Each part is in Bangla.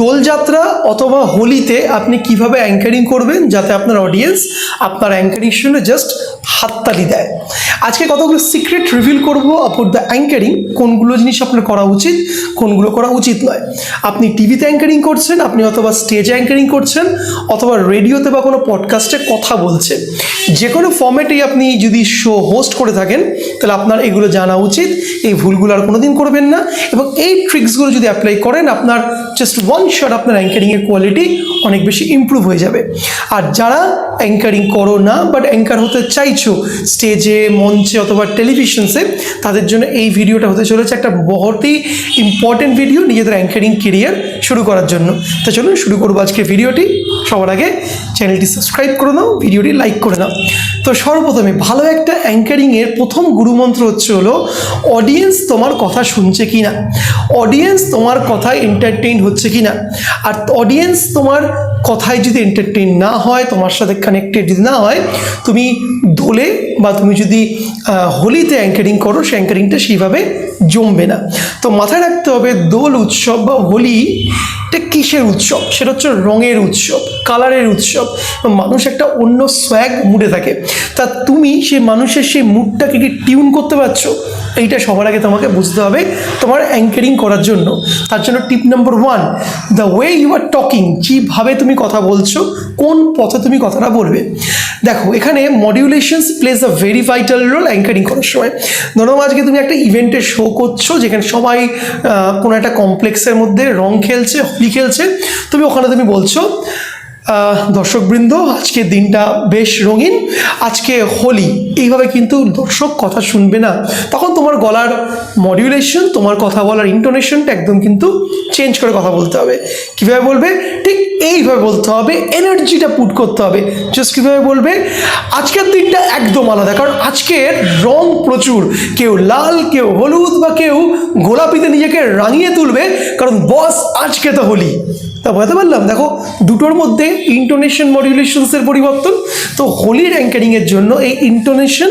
দোলযাত্রা অথবা হোলিতে আপনি কীভাবে অ্যাঙ্কারিং করবেন যাতে আপনার অডিয়েন্স আপনার অ্যাঙ্কারিং শুনে জাস্ট হাততালি দেয়। আজকে কতগুলো সিক্রেট রিভিল করব অ্যাবাউট দ্য অ্যাঙ্কারিং কোনগুলো জিনিস আপনার করা উচিত, কোনগুলো করা উচিত নয়। আপনি টিভিতে অ্যাঙ্কারিং করছেন, আপনি অথবা স্টেজে অ্যাঙ্কারিং করছেন, অথবা রেডিওতে বা কোনো পডকাস্টে কথা বলছেন। যে কোনো ফর্ম্যাটেই আপনি যদি শো হোস্ট করে থাকেন, তাহলে আপনার এগুলো জানা উচিত, এই ভুলগুলো আর কোনোদিন করবেন না, এবং এই ট্রিক্সগুলো যদি অ্যাপ্লাই করেন, আপনার জাস্ট ওয়ান শট আপনার অ্যাঙ্কারিংয়ের কোয়ালিটি অনেক বেশি ইমপ্রুভ হয়ে যাবে। আর যারা অ্যাঙ্কারিং করো না বাট অ্যাঙ্কার হতে চাইছো স্টেজে মঞ্চে অথবা টেলিভিশনসে তাদের জন্য এই ভিডিওটা হতে চলেছে একটা বহুতই ইম্পর্টেন্ট ভিডিও নিজেদের অ্যাঙ্কারিং কেরিয়ার শুরু করার জন্য। তো চলুন শুরু করব আজকে ভিডিওটি। সবার আগে চ্যানেলটি সাবস্ক্রাইব করে নাও, ভিডিওটি লাইক করে নাও। তো সর্বপ্রথমে ভালো একটা অ্যাঙ্কারিংয়ের প্রথম গুরুমন্ত্র হচ্ছে হলো অডিয়েন্স তোমার কথা শুনছে কি না অডিয়েন্স তোমার কথা এন্টারটেইন হচ্ছে কি না আর অডিয়েন্স তোমার কথায় যদি এন্টারটেন না হয়, তোমার সাথে কানেক্টেড যদি না হয়, তুমি দোলে বা তুমি যদি হোলিতে অ্যাঙ্কারিং করো, সে অ্যাঙ্কারিংটা সেইভাবে জমবে না। তো মাথায় রাখতে হবে দোল উৎসব বা হোলি এটা কিসের উৎসব? সেটা হচ্ছে রঙের উৎসব, কালারের উৎসব। মানুষ একটা অন্য সোয়াগ মুডে থাকে। তা তুমি সেই মানুষের সেই মুডটাকে কি টিউন করতে পারছ? এইটা সবার আগে তোমাকে বুঝতে হবে তোমার অ্যাঙ্কারিং করার জন্য। তার জন্য tip number one the way you are talking যেভাবে তুমি কথা বলছো, কোন পথে তুমি কথাটা বলবে। দেখো, এখানে modulations place a very vital role anchoring করার সময়। ধরো আজকে তুমি একটা ইভেন্টের শো করছ, যেখানে সবাই কোনো একটা কমপ্লেক্সের মধ্যে রং খেলছে খেলছে তুমি ওখানে তুমি বলছো দর্শকবৃন্দ, আজকের দিনটা বেশ রঙিন। আজকে হোলি, এইভাবে কিন্তু দর্শক কথা শুনবে না। তখন তোমার গলার মডিউলেশন তোমার কথা বলার ইন্টোনেশনটা একদম কিন্তু চেঞ্জ করে কথা বলতে হবে। কীভাবে বলবে? ঠিক এইভাবে বলতে হবে। এনার্জিটা পুট করতে হবে। জাস্ট কীভাবে বলবে? আজকের দিনটা একদম আলাদা। কারণ আজকের রং প্রচুর। কেউ লাল, কেউ হলুদ বা কেউ গোলাপিতে নিজেকে রাঙিয়ে তুলবে। কারণ বস আজকে তো হোলি। তা বুঝতে পারলাম? দেখো, দুটোর মধ্যে ইন্টোনেশন মডিউলেশনসের পরিবর্তন, তো হোলির র্যাঙ্কারিংয়ের জন্য এই ইন্টোনেশন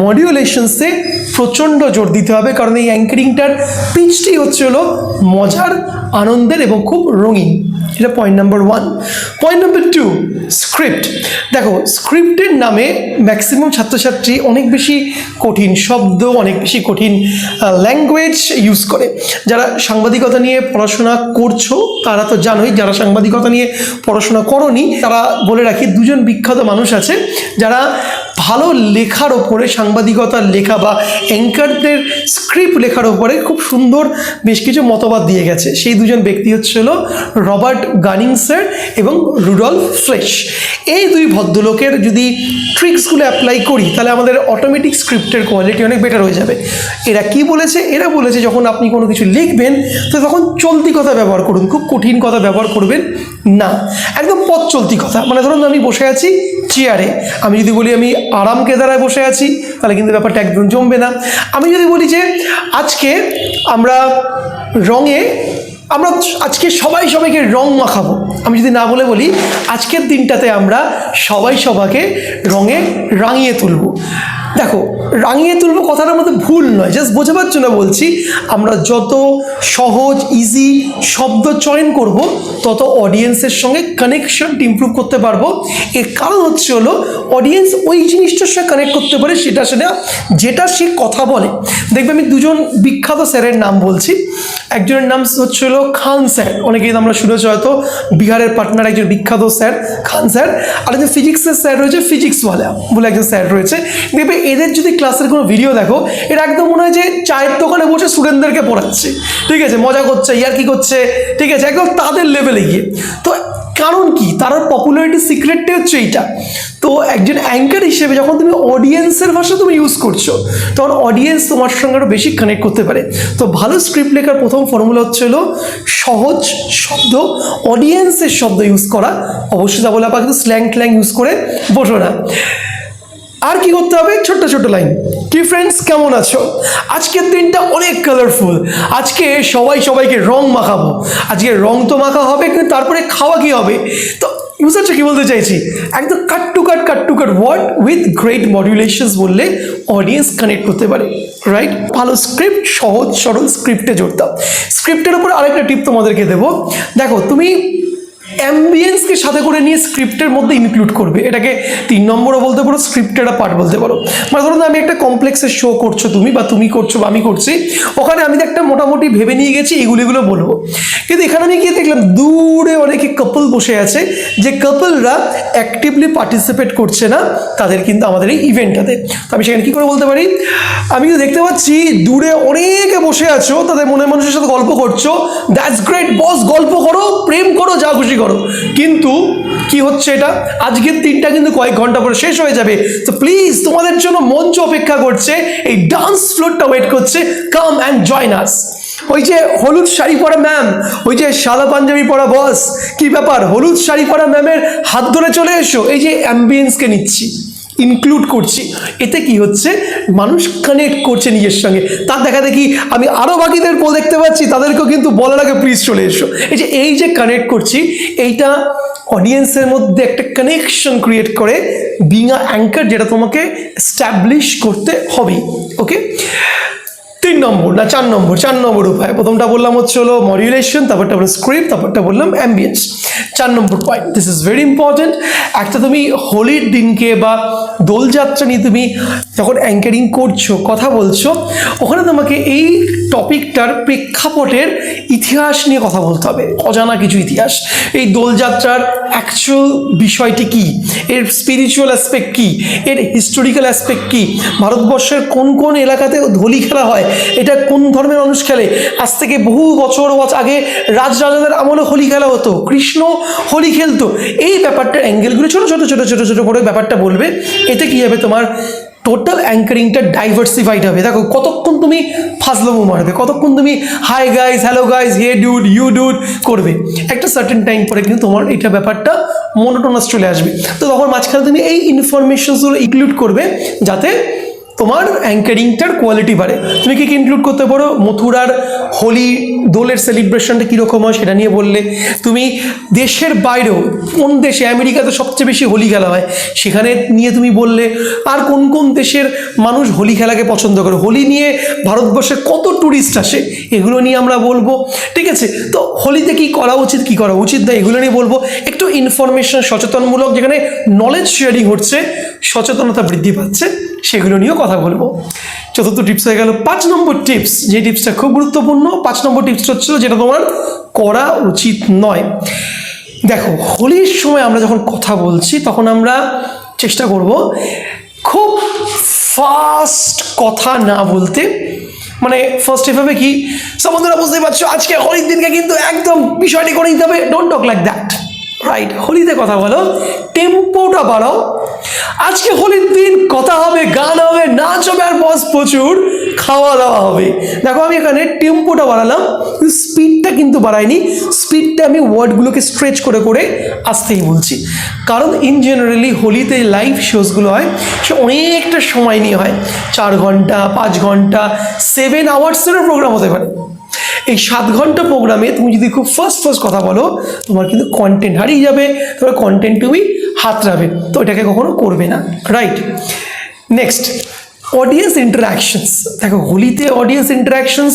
মডিউলেশনসে প্রচণ্ড জোর দিতে হবে, কারণ এই অ্যাঙ্কারিংটার পিচটি হচ্ছে হলো মজার, আনন্দের এবং খুব রঙিন। এটা point number one point number two script দেখো স্ক্রিপ্টের নামে ম্যাক্সিমাম ছাত্রছাত্রী অনেক বেশি কঠিন, শব্দ অনেক বেশি কঠিন ল্যাঙ্গুয়েজ ইউজ করে। যারা সাংবাদিকতা নিয়ে পড়াশোনা করছ, তারা তো জানোই, যারা সাংবাদিকতা নিয়ে পড়াশোনা করনি, তারা বলে রাখি, দুজন বিখ্যাত মানুষ আছে, যারা ভালো লেখার ওপরে, সাংবাদিকতার লেখা বা অ্যাঙ্কারদের স্ক্রিপ্ট লেখার ওপরে খুব সুন্দর বেশ কিছু মতবাদ দিয়ে গেছে। সেই দুজন ব্যক্তি হচ্ছে হলো রবার্ট গানিং স্যার এবং রুডলফ ফ্রেশ এই দুই ভদ্রলোকের যদি ট্রিক্সগুলো অ্যাপ্লাই করি, তাহলে আমাদের অটোমেটিক স্ক্রিপ্টের কোয়ালিটি অনেক বেটার হয়ে যাবে। এরা কি বলেছে? এরা বলেছে যখন আপনি কোনো কিছু লিখবেন, তো তখন চলতি কথা ব্যবহার করুন, খুব কঠিন কথা ব্যবহার করবেন না। একদম পথ চলতি কথা। মানে ধরুন আমি বসে আছি চেয়ারে আমি যদি বলি আমি আরাম কেদারায় বসে আছি, তাহলে কিন্তু ব্যাপারটা একদম জমবে না। আমি যদি বলি যে, আজকে আমরা রঙে, আমরা আজকে সবাই সবাইকে রং মাখাবো। আমি যদি না বলে বলি, আজকের দিনটাতে আমরা সবাই সবাইকে রঙে রাঙিয়ে তুলবো। দেখো, রাঙিয়ে তুলবো কথাটার মধ্যে ভুল নয় জাস্ট বোঝাবার জন্য বলছি, আমরা যত সহজ ইজি শব্দ চয়ন করব, তত অডিয়েন্সের সঙ্গে কানেকশন ইমপ্রুভ করতে পারব। এর কারণ হচ্ছে হলো অডিয়েন্স ওই জিনিসটার সঙ্গে কানেক্ট করতে পারে, সেটা সেটা যেটা সে কথা বলে। দেখবে আমি দুজন বিখ্যাত স্যারের নাম বলছি। একজনের নাম হচ্ছে হলো খান স্যার। অনেকেই আমরা শুনেছি হয়তো, বিহারের পাটনার একজন বিখ্যাত স্যার, খান স্যার। আর একজন ফিজিক্সের স্যার রয়েছে ফিজিক্সওয়ালা বলে একজন স্যার রয়েছে। দেখবে এদের যদি ক্লাসের কোনো ভিডিও দেখো এটা একদম মনে হয় যে চায়ের দোকানে বসে স্টুডেন্টদেরকে পড়াচ্ছে। ঠিক আছে, মজা করছে, ইয়ার কি করছে, ঠিক আছে, একদম তাদের লেভেলে গিয়ে। তো কারণ কি? তার পপুলারিটি সিক্রেটটাই হচ্ছে এইটা। তো একজন অ্যাঙ্কার হিসেবে যখন তুমি অডিয়েন্সের ভাষা তুমি ইউজ করছ, তখন অডিয়েন্স তোমার সঙ্গে আরও বেশি কানেক্ট করতে পারে। তো ভালো স্ক্রিপ্ট লেখার প্রথম ফর্মুলা হচ্ছে হলো সহজ শব্দ অডিয়েন্সের শব্দ ইউজ করা। অবশ্যই তা বলে আবার কিন্তু স্ল্যাং ট্ল্যাং ইউজ করে বসো না। আর কি করতে হবে? ছোট্ট ছোট্ট লাইন কি ফ্রেন্ডস কেমন আছো? আজকের দিনটা অনেক কালারফুল আজকে সবাই সবাইকে রং মাখাবো। আজকে রং তো মাখা হবে, কিন্তু তারপরে খাওয়া কি হবে? তো বুঝতে কি বলতে চাইছি? একদম cut to cut cut to cut word with great modulations বললে অডিয়েন্স কানেক্ট করতে পারে রাইট ভালো স্ক্রিপ্ট সহজ, সরল স্ক্রিপ্টে জোরতাম স্ক্রিপ্টের উপর আরেকটা টিপ তোমাদেরকে দেবো। দেখো, তুমি অ্যাম্বিয়েন্সকে সাথে করে নিয়ে স্ক্রিপ্টের মধ্যে ইনক্লুড করবে। এটাকে তিন নম্বরও বলতে পারো স্ক্রিপ্টের পার্ট বলতে পারো। মানে ধরো আমি একটা কমপ্লেক্সের শো করছ তুমি বা তুমি করছ বা আমি করছি, ওখানে আমি একটা মোটামুটি ভেবে নিয়ে গেছি এগুলো এগুলো বলব। কিন্তু এখানে আমি গিয়ে দেখলাম, দূরে অনেকে কাপল বসে আছে, যে কাপলরা অ্যাক্টিভলি পার্টিসিপেট করছে না, তাদের কিন্তু আমাদের এই ইভেন্টটাতে তো আমি সেখানে কী করে বলতে পারি? আমি তো দেখতে পাচ্ছি, দূরে অনেকে বসে আছো, তাদের মনে মানুষের সাথে গল্প করছ দ্যাটস গ্রেট বস গল্প করো, প্রেম করো, যা খুশি করো। কিন্তু কি হচ্ছে এটা? আজকের দিনটা কিন্তু কয়েক ঘণ্টা পরে শেষ হয়ে যাবে। তো প্লিজ তোমাদের জন্য মঞ্চ অপেক্ষা করছে, এই ডান্স ফ্লোরটা ওয়েট করছে। কাম অ্যান্ড জয়েন আস ওই যে হলুদ শাড়ি পরা ম্যাম ওই যে সাদা পাঞ্জাবি পরা বস কি ব্যাপার? হলুদ শাড়ি পরা ম্যামের হাত ধরে চলে এসো। এই যে অ্যাম্বিয়েন্সকে নিচ্ছি। ইনক্লুড করছি। এতে কি হচ্ছে? মানুষ কানেক্ট করছে নিজের সঙ্গে। তার দেখা দেখি আমি আরও বাকিদের বল দেখতে পাচ্ছি, তাদেরকেও কিন্তু বলার আগে প্লিজ চলে এসো। এই যে এই যে কানেক্ট করছি, এইটা অডিয়েন্সের মধ্যে একটা কানেকশন ক্রিয়েট করে বিং আ অ্যাঙ্কার যেটা তোমাকে স্ট্যাবলিশ করতে হবে ওকে তিন নম্বর না, চার নম্বর চার নম্বর উপায়। প্রথমটা বললাম হচ্ছে হলো মডিউলেশন তারপরটা বললাম স্ক্রিপ্ট তারপরটা বললাম অ্যাম্বিয়েন্স চার নম্বর point this is very important একটা তুমি হোলির দিনকে বা দোলযাত্রা নিয়ে তুমি যখন অ্যাঙ্কারিং করছ, কথা বলছো, ওখানে তোমাকে এই টপিকটার প্রেক্ষাপটের ইতিহাস নিয়ে কথা বলতে হবে। অজানা কিছু ইতিহাস। এই দোলযাত্রার অ্যাকচুয়াল বিষয়টি কি? এর স্পিরিচুয়াল অ্যাসপেক্ট কি? এর হিস্টোরিক্যাল অ্যাসপেক্ট কি? ভারতবর্ষের কোন কোন এলাকাতে হোলি খেলা হয়? এটা কোন ধর্মের মানুষ খেলে? আজ থেকে বহু বছর আগে রাজরাজাদের আমলে হোলি খেলা হতো, কৃষ্ণ হোলি খেলতো। এই ব্যাপারটার অ্যাঙ্গেলগুলো ছোটো ছোটো ছোটো ছোটো ছোটো করে ব্যাপারটা বলবে। এতে কী হবে তোমার? টোটাল অ্যাঙ্কারিংটা ডাইভার্সিফাইড হবে। দেখো, কতক্ষণ তুমি ফাজলামো মারবে, কতক্ষণ তুমি hi guys hello guys hey dude you dude করবে। একটা সার্টেন টাইম পরে কিন্তু তোমার এটা ব্যাপারটা মনোটোনাস চলে আসবে। তো তখন মাঝখানে তুমি এই ইনফরমেশনসগুলো ইনক্লুড করবে যাতে তোমার অ্যাঙ্কারিংটার কোয়ালিটি বাড়ে। তুমি কি কি ইনক্লুড করতে পারো? মথুরার হোলি দোলের সেলিব্রেশনটা কীরকম হয় সেটা নিয়ে বললে। তুমি দেশের বাইরেও, কোন দেশে? আমেরিকাতে সবচেয়ে বেশি হোলি খেলা হয়। সেখানে নিয়ে তুমি বললে, আর কোন কোন দেশের মানুষ হোলি খেলাকে পছন্দ করে? হোলি নিয়ে ভারতবর্ষে কত ট্যুরিস্ট আসে? এগুলো নিয়ে আমরা বলব। ঠিক আছে? তো হোলিতে কি করা উচিত, কি করা উচিত না, এগুলো নিয়ে বলব। একটু ইনফরমেশন সচেতনমূলক, যেখানে নলেজ শেয়ারিং হচ্ছে, সচেতনতা বৃদ্ধি পাচ্ছে, সেগুলো নিয়েও কথা বলব। চতুর্থ টিপস হয়ে গেল পাঁচ নম্বর টিপস যে টিপসটা খুব গুরুত্বপূর্ণ, পাঁচ নম্বর টিপসটা হচ্ছিল যেটা তোমার করা উচিত নয়। দেখো, হোলির সময় আমরা যখন কথা বলছি, তখন আমরা চেষ্টা করব খুব ফাস্ট কথা না বলতে। মানে ফার্স্ট এভাবে কি, সব বুঝতেই পারছ, আজকে হোলির দিনকে কিন্তু একদম বিষয়টি করে নিতে হবে। Don't talk like that right হোলিতে কথা বলো, টেম্পোটা বাড়াও। আজকে হোলির দিন, কথা হবে, গান হবে, নাচ হবে, আর বস প্রচুর খাওয়া দাওয়া হবে। দেখো, আমি এখানে টেম্পোটা বাড়ালাম, স্পিডটা কিন্তু বাড়াইনি, স্পিডটা আমি ওয়ার্ডগুলোকে স্ট্রেচ করে করে আসতেই বলছি। কারণ ইন জেনারেলি হোলিতে লাইভ শোজগুলো হয়, সে অনেকটা সময় নিয়ে হয়, চার ঘণ্টা, পাঁচ ঘণ্টা সেভেন আওয়ার্সেরও প্রোগ্রাম হতে পারে। এই সাত ঘণ্টা প্রোগ্রামে তুমি যদি খুব ফার্স্ট ফার্স্ট কথা বলো, তোমার কিন্তু কন্টেন্ট হারিয়ে যাবে, তোমার কন্টেন্ট তুমি হাতড়াবে। তো এটাকে কখনো করবে না রাইট নেক্সট অডিয়েন্স ইন্টারাকশনস দেখো, হোলিতে অডিয়েন্স ইন্টারাকশনস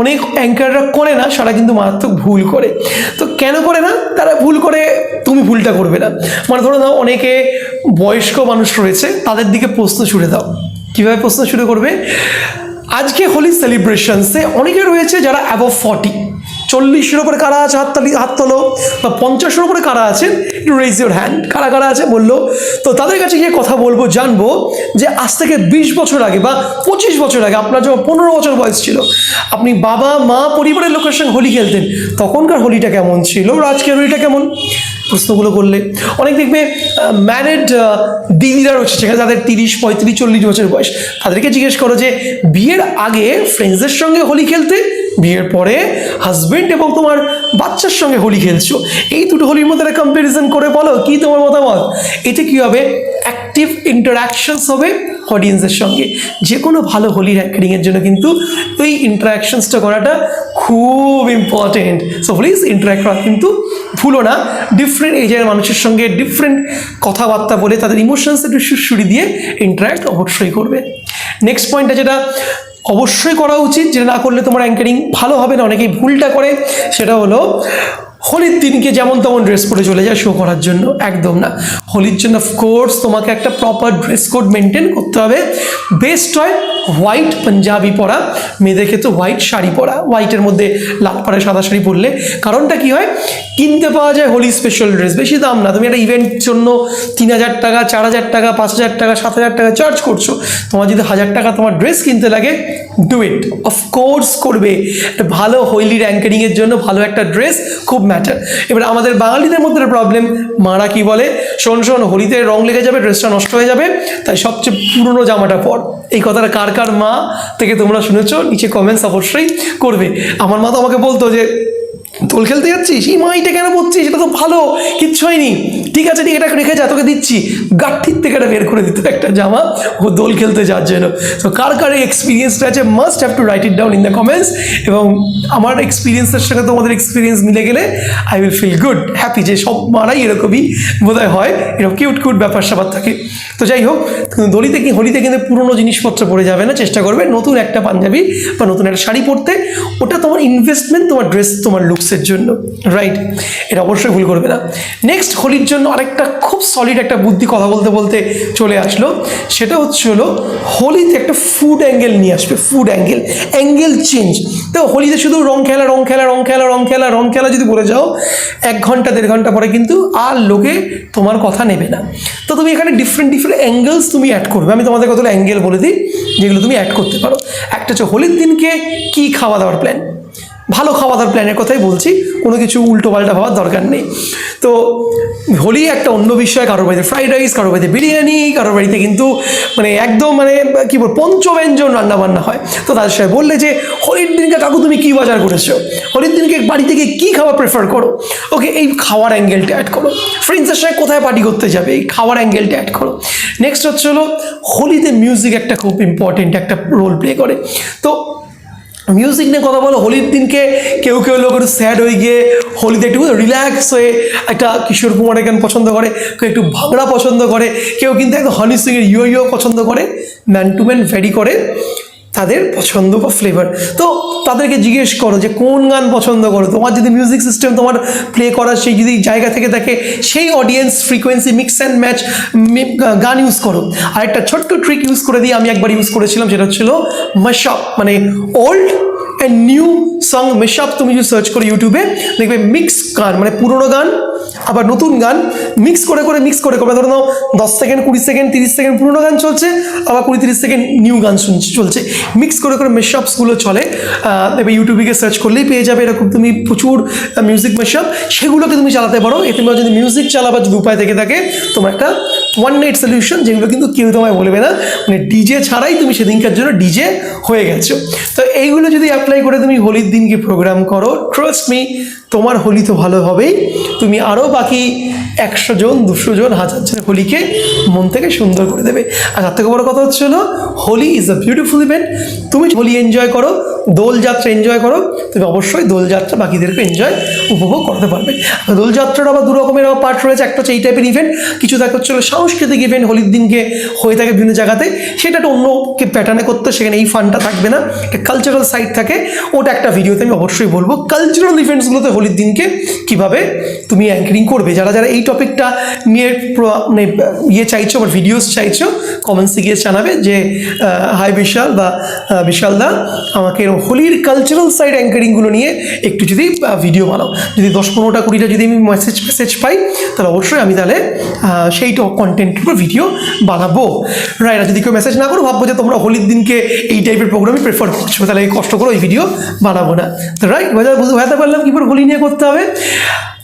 অনেক অ্যাঙ্কাররা করে না, সারা কিন্তু মারাত্মক ভুল করে। তো কেন করে না? তারা ভুল করে, তুমি ভুলটা করবে না। মানে ধরো নাও, অনেকে বয়স্ক মানুষ রয়েছে, তাদের দিকে প্রশ্ন ছুড়ে দাও। কীভাবে প্রশ্ন শুরু করবে? আজকে হোলি সেলিব্রেশনসে অনেকে রয়েছে যারা অ্যাবভ ফর্টি চল্লিশের ওপরে কারা আছে? হাততালি হাত তোলো। বা পঞ্চাশের ওপরে কারা আছেন একটু রেজ ইউর হ্যান্ড কারা কারা আছে? বলল। তো তাদের কাছে গিয়ে কথা বলব, জানব যে আজ থেকে বিশ বছর আগে বা পঁচিশ বছর আগে, আপনার যখন পনেরো বছর বয়স ছিল, আপনি বাবা, মা, পরিবারের লোকের সঙ্গে হোলি খেলতেন। তখনকার হোলিটা কেমন ছিল? আজকের হোলিটা কেমন? প্রশ্নগুলো করলে। অনেক দেখবে ম্যারিড দিদিরা রয়েছে সেখানে, যাদের তিরিশ, পঁয়ত্রিশ, চল্লিশ বছর বয়স। তাদেরকে জিজ্ঞেস করো যে, বিয়ের আগে ফ্রেন্ডসদের সঙ্গে হোলি খেলতে বিয়ের পরে হাজবেন্ড এবং তোমার বাচ্চার সঙ্গে হোলি খেলছো। এই দুটো হোলির মধ্যে একটা কম্প্যারিজন করে বলো, কি তোমার মতামত? এতে কি হবে? অ্যাক্টিভ ইন্টারাকশনস হবে অডিয়েন্সের সঙ্গে। যে কোনো ভালো হোলির অ্যাঙ্কারিংয়ের জন্য কিন্তু ওই ইন্টারাকশনসটা করাটা খুব ইম্পর্টেন্ট সো প্লিজ ইন্টারাক্ট করা কিন্তু ভুলো না। ডিফারেন্ট এজের মানুষের সঙ্গে ডিফারেন্ট কথাবার্তা বলে তাদের ইমোশনস একটু সুরসুরি দিয়ে ইন্টারাক্ট অবশ্যই করবে। নেক্সট পয়েন্টটা যেটা অবশ্যই করা উচিত। যেটা না করলে তোমার অ্যাঙ্কারিং ভালো হবে না, অনেকেই ভুলটা করে। সেটা হলো হোলির দিনকে যেমন তেমন ড্রেস পরে চলে যায় শো করার জন্য, একদম না। হোলির জন্য কোর্স তোমাকে একটা প্রপার ড্রেস কোড মেনটেন করতে হবে। বেস্ট হয় হোয়াইট পাঞ্জাবি পরা, মেয়েদের ক্ষেত্রে হোয়াইট শাড়ি পরা। হোয়াইটের মধ্যে লাল পাড়ে সাদা শাড়ি পরলে কারণটা কি হয়? কিনতে পাওয়া যায় হোলি স্পেশাল ড্রেস বেশি দাম না। তুমি একটা ইভেন্ট জন্য তিন হাজার টাকা, চার হাজার টাকা, পাঁচ হাজার টাকা, সাত হাজার টাকা চার্জ করছ। তোমার যদি হাজার টাকা তোমার ড্রেস কিনতে লাগে ডু ইট অফকোর্স করবে। একটা ভালো হোলি র্যাঙ্কারিংয়ের জন্য ভালো একটা ড্রেস খুব ম্যাটার এবার আমাদের বাঙালিদের মধ্যে প্রবলেম মারা কি বলে? শোন শোন, হোলিতে রং লেগে যাবে ড্রেসটা নষ্ট হয়ে যাবে, তাই সবচেয়ে পুরনো জামাটা পর। এই কথাটা কার কার মা থেকে তোমরা শুনেছো? নিচে কমেন্টস অবশ্যই করবে। আমার মা তো আমাকে বলতো যে, দোল খেলতে যাচ্ছিস? এই মা এটা কেন পড়ছিস এটা তো ভালো, কিচ্ছু হয়নি। ঠিক আছে, ঠিক, এটা রেখে যা, তোকে দিচ্ছি। গাঠির থেকে এটা বের করে দিত একটা জামা। ও দোল খেলতে যাওয়ার জন্য। তো কার কার এক্সপিরিয়েন্সটা আছে must have to write it down in the comments এবং আমার এক্সপিরিয়েন্সের সঙ্গে তোমাদের এক্সপিরিয়েন্স মিলে গেলে I will feel good happy যে সব মারাই এরকমই বোধহয় হয়। এরকম কিউট কিউট ব্যাপার স্যাপার থাকে। তো যাই হোক দলিতে কি, হোলিতে কিন্তু পুরোনো জিনিসপত্র পরে যাবে না, চেষ্টা করবে নতুন একটা পাঞ্জাবি বা নতুন একটা শাড়ি পরতে। ওটা তোমার ইনভেস্টমেন্ট তোমার ড্রেস তোমার লুকসের জন্য। রাইট এটা অবশ্যই ভুল করবে না। নেক্সট হোলির জন্য আরেকটা খুব সলিড একটা বুদ্ধি কথা বলতে বলতে চলে আসলো। সেটা হচ্ছে হলো, হোলিতে একটা ফুড অ্যাঙ্গেল নিয়ে আসবে ফুড অ্যাঙ্গেল অ্যাঙ্গেল চেঞ্জ তো হোলিতে শুধু রং খেলা রং খেলা রং খেলা রং খেলা রং খেলা যদি বলে যাও, এক ঘণ্টা, দেড় ঘণ্টা পরে কিন্তু আর লোকে তোমার কথা নেবে না। তো তুমি এখানে ডিফারেন্ট ডিফারেন্ট অ্যাঙ্গেলস তুমি অ্যাড করবে। আমি তোমাদের কতগুলো অ্যাঙ্গেল বলে দিই, যেগুলো তুমি অ্যাড করতে পারো। একটা হচ্ছে হোলির দিনকে কী খাওয়া দাওয়ার প্ল্যান ভালো খাওয়া দাওয়ার প্ল্যানের কথাই বলছি, কোনো কিছু উল্টো পাল্টা ভাবার দরকার নেই। তো হোলি একটা অন্য বিষয়, কারোর বাড়িতে ফ্রাইড রাইস কারোর বাড়িতে বিরিয়ানি, কারোর বাড়িতে কিন্তু মানে একদম মানে কী বল পঞ্চব্যঞ্জন রান্নাবান্না হয়। তো তাদের সাথে বললে যে, হোলির দিনকে কাকু তুমি কী বাজার করেছ? হোলির দিনকে বাড়ি থেকে কী খাওয়া প্রেফার করো? ওকে, এই খাওয়ার অ্যাঙ্গেলটা অ্যাড করো। ফ্রেন্ডসের সঙ্গে কোথায় পার্টি করতে যাবে? এই খাওয়ার অ্যাঙ্গেলটা অ্যাড করো। নেক্সট হচ্ছে হলো, হোলিতে মিউজিক একটা খুব ইম্পর্টেন্ট একটা রোল প্লে করে। তো মিউজিক নিয়ে কথা বলো, হোলির দিনকে কেউ কেউ লোক একটু স্যাড হয়ে গিয়ে হোলিতে একটু রিল্যাক্স হয়ে একটা কিশোর কুমারের গান পছন্দ করে, কেউ একটু ভাঙড়া পছন্দ করে, কেউ কিন্তু একদম হনি সিংয়ের ইয়ো ইয়ো পছন্দ করে ম্যান টু ম্যান ভ্যারি করে। তাদের পছন্দ বা ফ্লেভার তো তাদেরকে জিজ্ঞেস করো যে কোন গান পছন্দ করো? তোমার যদি মিউজিক সিস্টেম তোমার প্লে করার সেই যদি জায়গা থেকে থাকে, সেই audience frequency mix and match গান ইউজ করো। আর একটা ছোট্ট ট্রিক ইউজ করে দিয়ে আমি একবার ইউজ করেছিলাম, সেটা হচ্ছিল মাশাপ মানে old and new song mashup তুমি যদি সার্চ করো ইউটিউবে দেখবে মিক্স গান মানে পুরোনো গান আবার নতুন গান মিক্স করে করে মিক্স করে করে। ধরো নাও, দশ সেকেন্ড কুড়ি সেকেন্ড তিরিশ সেকেন্ড পুরনো গান চলছে, আবার কুড়ি তিরিশ সেকেন্ড নিউ গান শুনছে চলছে। মিক্স করে করে মেশআপসগুলো চলে। এবার ইউটিউবে সার্চ করলেই পেয়ে যাবে। এরকম তুমি প্রচুর মিউজিক মেশআপ সেগুলোকে তুমি চালাতে পারো। এতে যদি মিউজিক চালাবার যদি উপায় থেকে থাকে, তোমার একটা ওয়ান নাইট সলিউশন যেগুলো কিন্তু কেউ তোমায় বলবে না। মানে ডিজে ছাড়াই তুমি সেদিনকার জন্য ডিজে হয়ে গেছো। তো এইগুলো যদি অ্যাপ্লাই করে তুমি হোলির দিনকে প্রোগ্রাম করো ট্রাস্ট মি তোমার হোলি তো ভালো হবেই। তুমি আরও বাকি একশো জন, দুশো জন, হাজার জন হোলিকে মন থেকে সুন্দর করে দেবে। আর তার থেকে বড় কথা হচ্ছে হলো, Holi is a beautiful event তুমি হোলি এনজয় করো দোলযাত্রা এনজয় করো, তুমি অবশ্যই দোলযাত্রা বাকিদেরকে এনজয় উপভোগ করতে পারবে। দোলযাত্রার আবার দু রকমের পার্ট রয়েছে, একটা হচ্ছে এই টাইপের ইভেন্ট কিছু থাকে হচ্ছে সাংস্কৃতিক ইভেন্ট হোলির দিনকে হয়ে থাকে বিভিন্ন জায়গাতে। সেটা একটা অন্য প্যাটার্নে করতে, সেখানে এই ফানটা থাকবে না। একটা কালচারাল সাইড থাকে, ওটা একটা ভিডিওতে আমি অবশ্যই বলব। কালচারাল ইভেন্টসগুলোতে হোলির দিনকে কীভাবে তুমি অ্যাঙ্কারিং করবে? যারা যারা এই টপিকটা নিয়ে মানে ইয়ে চাইছো বা ভিডিওস চাইছো কমেন্টসে গিয়ে জানাবে যে হাই বিশাল বা বিশাল দা, আমাকে হোলির কালচারাল সাইড অ্যাঙ্কারিংগুলো নিয়ে একটু যদি ভিডিও বানাও। যদি দশ পনেরোটা কুড়িটা যদি আমি মেসেজ মেসেজ পাই, তাহলে অবশ্যই আমি তাহলে সেই কন্টেন্টের উপর ভিডিও বানাবো। রাইট যদি কেউ মেসেজ না করো, ভাববো যে তোমরা হোলির দিনকে এই টাইপের প্রোগ্রামই প্রেফার করছ। তাহলে কষ্ট করে ওই ভিডিও বানাবো না। তো রাইট বুঝতে বুঝাতে পারলাম কী করে হোলি নিয়ে করতে হবে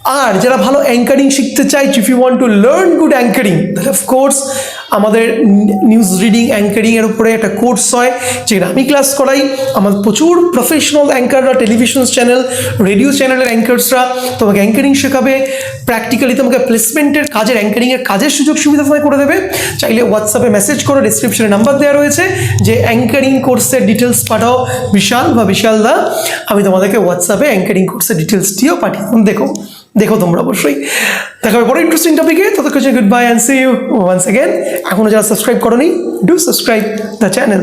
আর যারা ভালো অ্যাঙ্কারিং শিখতে চাই if you want to learn good anchoring তাহলে অফকোর্স আমাদের নিউজ রিডিং অ্যাঙ্কারিংয়ের উপরে একটা কোর্স হয়, যেখানে আমি ক্লাস করাই। আমাদের প্রচুর প্রফেশনাল অ্যাঙ্কাররা টেলিভিশন চ্যানেল রেডিও চ্যানেলের অ্যাঙ্কার্সরা তোমাকে অ্যাঙ্কারিং শেখাবে। প্র্যাকটিক্যালি তোমাকে প্লেসমেন্টের কাজের অ্যাঙ্কারিংয়ের কাজের সুযোগ সুবিধা তোমায় করে দেবে। চাইলে হোয়াটসঅ্যাপে মেসেজ করো ডিসক্রিপশনে নাম্বার দেওয়া রয়েছে যে অ্যাঙ্কারিং কোর্সের ডিটেলস পাঠাও। বিশাল বা বিশাল দা, আমি তোমাদেরকে হোয়াটসঅ্যাপে অ্যাঙ্কারিং কোর্সের ডিটেলস দিয়েও পাঠিয়ে। দেখো। দেখো তোমরা অবশ্যই। দেখা হবে বড় ইন্টারেস্টিং টপিকে ততক্ষণ goodbye and see you once again এখনও যারা সাবস্ক্রাইব করো নি ডু সাবস্ক্রাইব দ্য চ্যানেল